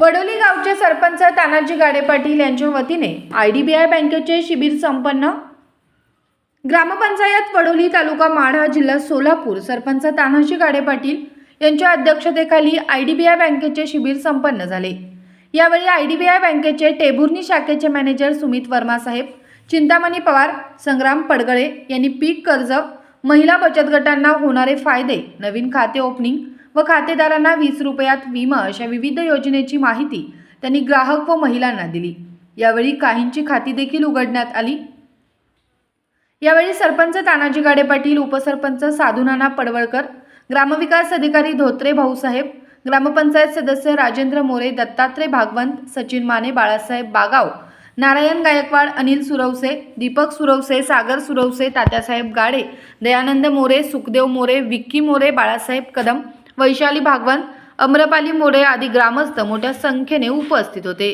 वडोली गावचे सरपंच तानाजी गाडे पाटील यांच्या वतीने आय डी बी आय बँकेचे शिबिर संपन्न. ग्रामपंचायत वडोली तालुका माढा जिल्हा सोलापूर सरपंच तानाजी गाडे पाटील यांच्या अध्यक्षतेखाली आय डी बी आय बँकेचे शिबिर संपन्न झाले. यावेळी आय डी बी आय बँकेचे टेबुर्नी शाखेचे मॅनेजर सुमित वर्मा साहेब चिंतामणी पवार संग्राम पडगळे यांनी पीक कर्ज महिला बचत गटांना होणारे फायदे नवीन खाते ओपनिंग व खातेदारांना वीस रुपयात विमा अशा विविध योजनेची माहिती त्यांनी ग्राहक व महिलांना दिली. यावेळी काहींची खाती देखील उघडण्यात आली. यावेळी सरपंच तानाजी गाडे पाटील उपसरपंच साधुनाना पडवळकर ग्रामविकास अधिकारी धोत्रे भाऊसाहेब ग्रामपंचायत सदस्य राजेंद्र मोरे दत्तात्रय भागवंत सचिन माने बाळासाहेब बागाव नारायण गायकवाड अनिल सुरवसे दीपक सुरवसे सागर सुरवसे तात्यासाहेब गाडे दयानंद मोरे सुखदेव मोरे विक्की मोरे बाळासाहेब कदम वैशाली भागवंत अम्रपाली मोरे आदी ग्रामस्थ मोठ्या संख्येने उपस्थित होते.